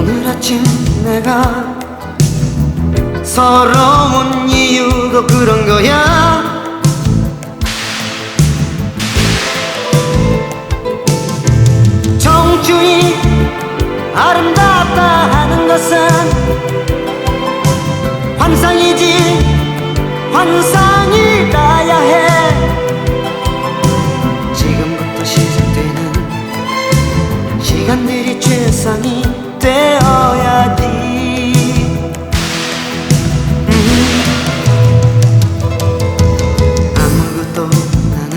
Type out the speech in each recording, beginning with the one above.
오늘 아침 내가 서러운 이유도 그런 거야? 청춘이 아름답다 하는 것은 환상이지 환상이다야 해. 지금부터 시작되는 시간들이 최상이 되어야지. 음. 아무것도 나는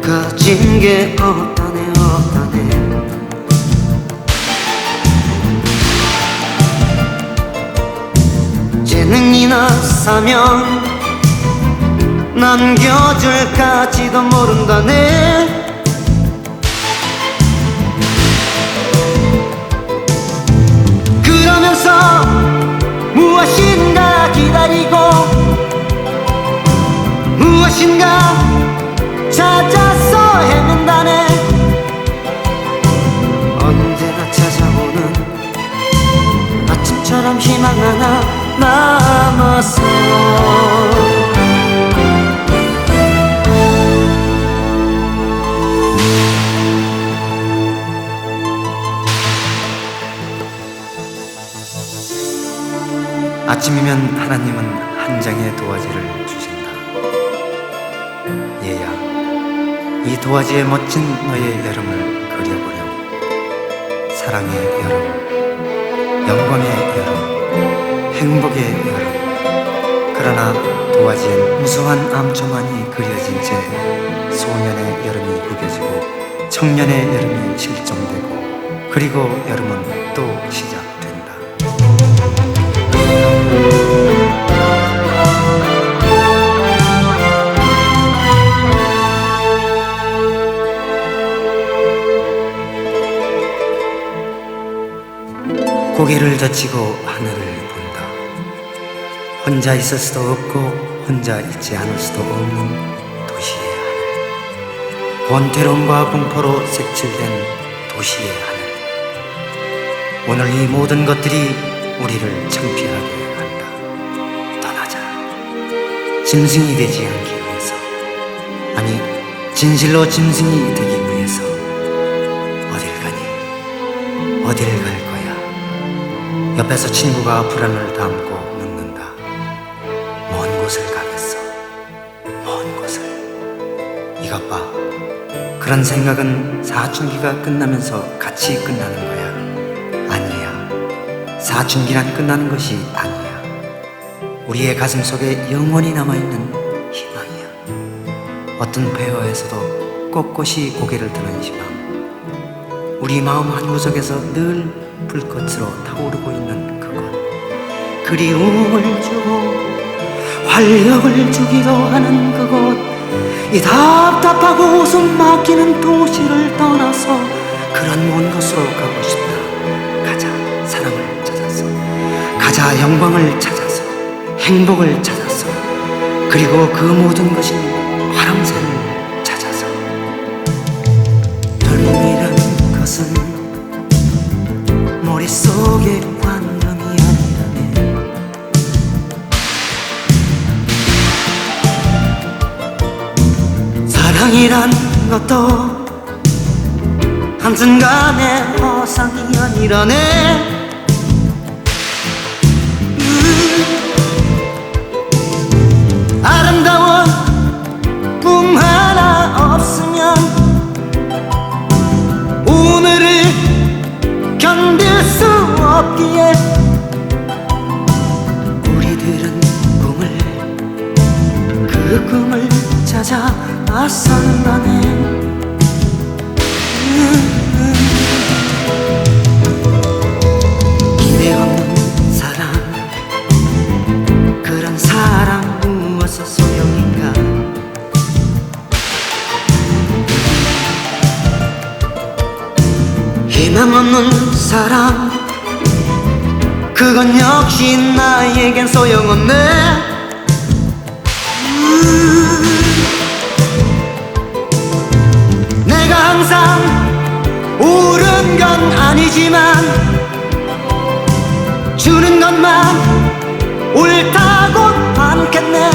가진 게 없다네 없다네. 재능이나 사면 남겨줄까지도 모른다네 무엇인가 찾아서 헤맨다네. 언제나 찾아오는 아침처럼 희망 하나 남았어 아침이면 하나님은 한 장의 도화지를 도화지에 멋진 너의 여름을 그려보렴. 사랑의 여름, 영광의 여름, 행복의 여름. 그러나 도화지엔 무수한 암초만이 그려진 채 소년의 여름이 구겨지고 청년의 여름이 실종되고 그리고 여름은 또 시작 고개를 젖히고 하늘을 본다. 혼자 있을 수도 없고 혼자 있지 않을 수도 없는 도시의 하늘. 권태로움과 공포로 색칠된 도시의 하늘. 오늘 이 모든 것들이 우리를 창피하게 한다. 떠나자. 짐승이 되지 않기 위해서. 아니, 진실로 짐승이 되기 위해서. 어딜 가니? 어딜? 옆에서 친구가 불안을 담고 묻는다. 먼 곳을 가겠어. 먼 곳을. 이것 봐. 그런 생각은 사춘기가 끝나면서 같이 끝나는 거야. 아니야. 사춘기란 끝나는 것이 아니야. 우리의 가슴 속에 영원히 남아있는 희망이야. 어떤 배어에서도 꼿꼿이 고개를 드는 희망. 우리 마음 한 구석에서 늘 불꽃으로 타오르고 있는 그곳. 그리움을 주고 활력을 주기도 하는 그곳. 이 답답하고 웃음 막히는 도시를 떠나서 그런 먼 곳으로 가고 싶다. 가자 사랑을 찾아서. 가자 영광을 찾아서. 행복을 찾아서. 그리고 그 모든 것이 화랑새를 찾아서. 젊음이란 것은 한순간의 허상이 아니라네. 음, 아름다운 꿈 하나 없으면 오늘을 견딜 수 없기에 우리들은 꿈을 그 꿈을 찾아 맞선다네 내겐 소용없네. 음. 내가 항상 옳은 건 아니지만 주는 것만 옳다고 반겠네.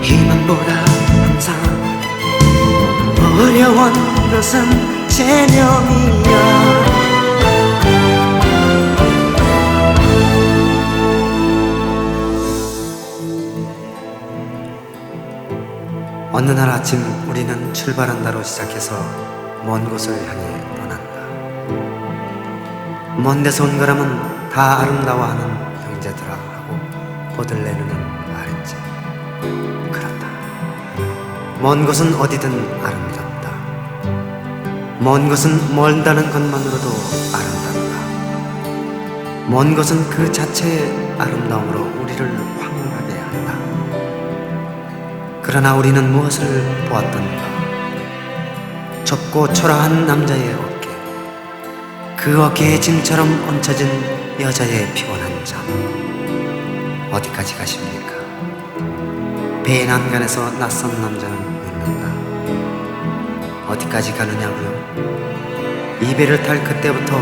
희망보다 항상 어려운 것은 체념이야. 어느 날 아침 우리는 출발한다로 시작해서 먼 곳을 향해 떠난다. 먼 데서 온 거라면 다 아름다워하는 형제들아 하고 보들레르는 말했지. 그렇다. 먼 곳은 어디든 아름답다. 먼 곳은 멀다는 것만으로도 아름답다. 먼 곳은 그 자체의 아름다움으로 우리를. 그러나 우리는 무엇을 보았던가? 좁고 초라한 남자의 어깨, 그 어깨에 짐처럼 얹혀진 여자의 피곤한 잠. 어디까지 가십니까? 배의 난간에서 낯선 남자는 묻는다. 어디까지 가느냐고요? 이 배를 탈 그때부터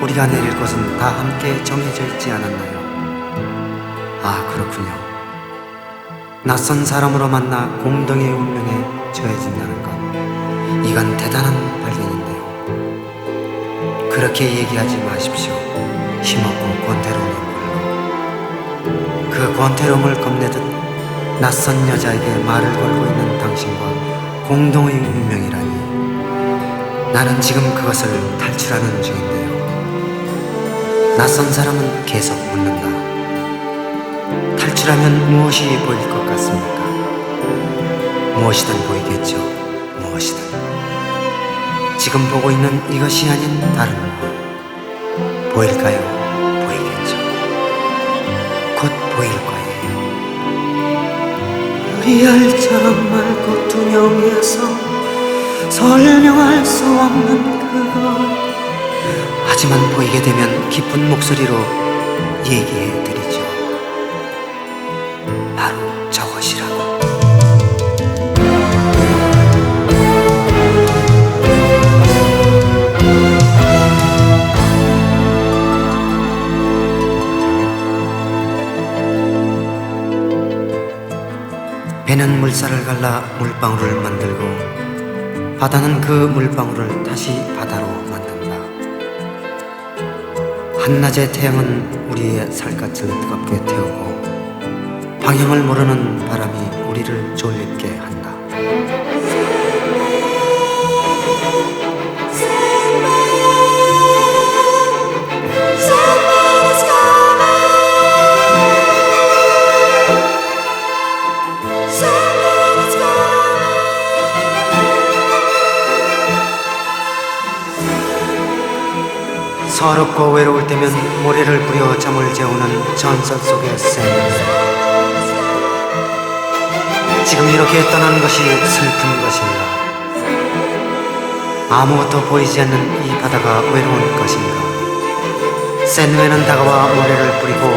우리가 내릴 곳은 다 함께 정해져 있지 않았나요? 아, 그렇군요. 낯선 사람으로 만나 공동의 운명에 처해진다는 것. 이건 대단한 발견인데요. 그렇게 얘기하지 마십시오. 힘없고 권태로운 얼굴로. 그 권태로움을 겁내듯 낯선 여자에게 말을 걸고 있는 당신과 공동의 운명이라니. 나는 지금 그것을 탈출하는 중인데요. 낯선 사람은 계속 묻는다. 탈출하면 무엇이 보일 것 같습니까? 무엇이든 보이겠죠. 무엇이든. 지금 보고 있는 이것이 아닌 다른 무엇. 보일까요? 보이겠죠. 곧 보일 거예요. 리알처럼 맑고 투명해서 설명할 수 없는 그것. 하지만 보이게 되면 기쁜 목소리로 얘기해 드리죠. 바로 저것이라고. 배는 물살을 갈라 물방울을 만들고 바다는 그 물방울을 다시 바다로 만든다. 한낮의 태양은 우리의 살갗을 뜨겁게 태우고 방향을 모르는 바람이 우리를 졸립게 한다. 서럽고 외로울 때면 모래를 부려 잠을 재우는 전설 속의 샌드 지금 이렇게 떠나는 것이 슬픈 것인가? 아무것도 보이지 않는 이 바다가 외로운 것인가? 샌웨는 다가와 모래를 뿌리고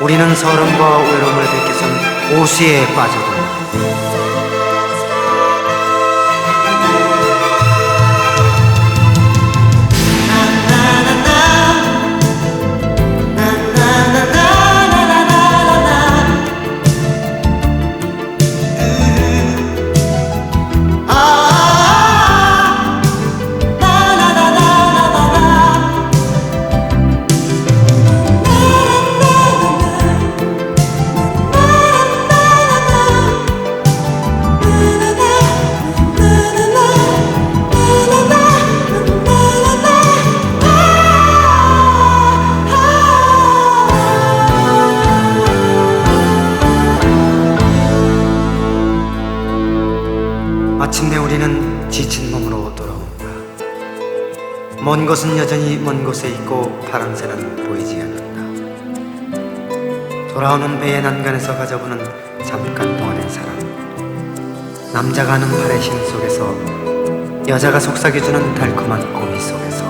우리는 서름과 외로움을 뵙기선 오수에 빠져 마침내 우리는 지친 몸으로 돌아온다. 먼 곳은 여전히 먼 곳에 있고 파랑새는 보이지 않는다. 돌아오는 배의 난간에서 가져보는 잠깐 동안의 사랑. 남자가 하는 발의 힘 속에서 여자가 속삭여주는 달콤한 고미 속에서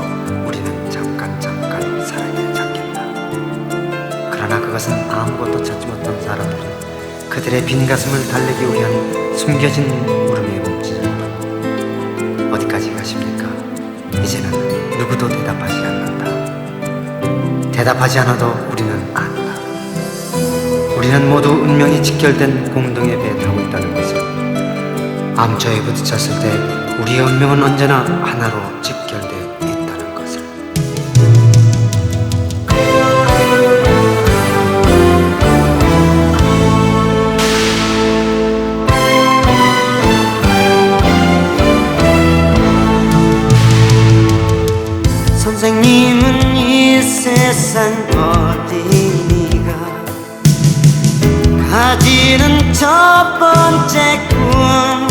우리는 잠깐 잠깐 사랑에 잠긴다. 그러나 그것은 아무것도 찾지 못한 사람들은 그들의 빈 가슴을 달래기 위한 숨겨진 뿐. 가십니까? 이제는 누구도 대답하지 않는다. 대답하지 않아도 우리는 안다. 우리는 모두 운명이 직결된 공동의 배에 타고 있다는 것을 암초에 부딪혔을 때 우리의 운명은 언제나 하나로 직 세상 어디니가 가지는 첫 번째 꿈.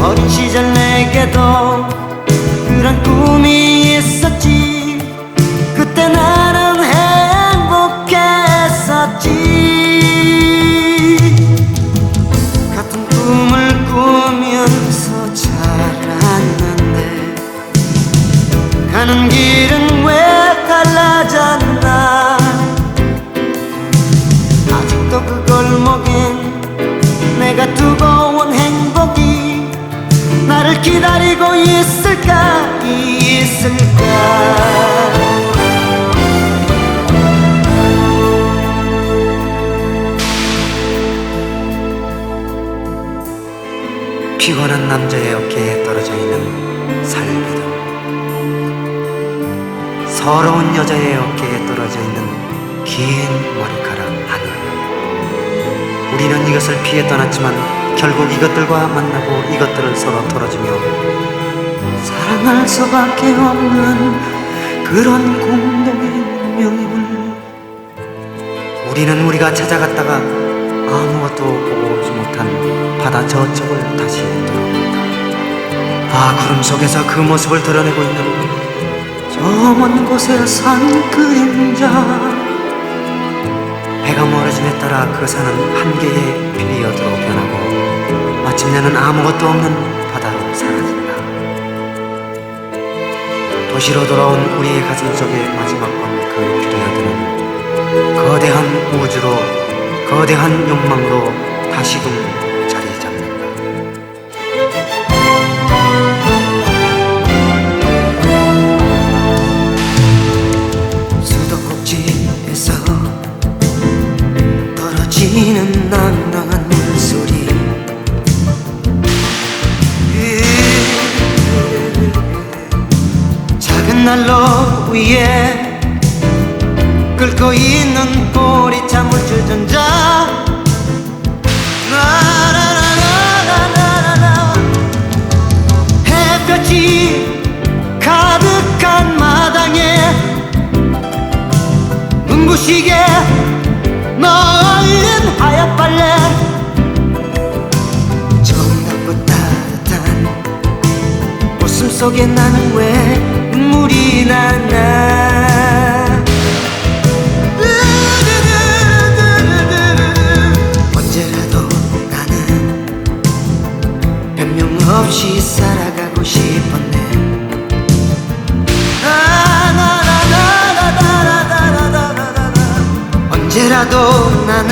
어린 시절 내게도 그런 꿈이 달라졌나 아직도 그 골목엔 내가 두고 온 행복이 나를 기다리고 있을까? 있을까? 피곤한 남자의 어깨에 떨어져 있는 살비듬 서러운 여자의 어깨에 떨어져 있는 긴 머리카락 하늘 우리는 이것을 피해 떠났지만 결국 이것들과 만나고 이것들을 서로 털어주며 사랑할 수밖에 없는 그런 공동의 운명임을 우리는 우리가 찾아갔다가 아무것도 보고 오지 못한 바다 저쪽을 다시 돌아온다. 아 구름 속에서 그 모습을 드러내고 있는 저 먼 곳의 산 그림자. 해가 멀어짐에 따라 그 산은 한 개의 피리어드로 변하고 마침내는 아무것도 없는 바다로 사라진다. 도시로 돌아온 우리의 가슴 속의 마지막 밤 그 피리어드는 거대한 우주로 거대한 욕망으로 다시금 부시게. 널린 하얀 빨래 정답고 따뜻한 웃음 속에 나는 왜 눈물이 나나. 언제라도 나는 변명 없이 살아가고 싶었네 그래도 나는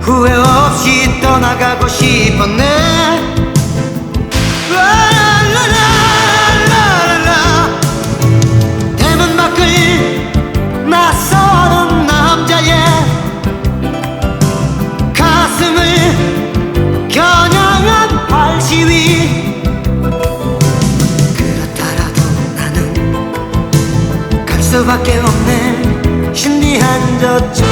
후회 없이 떠나가고 싶었네. just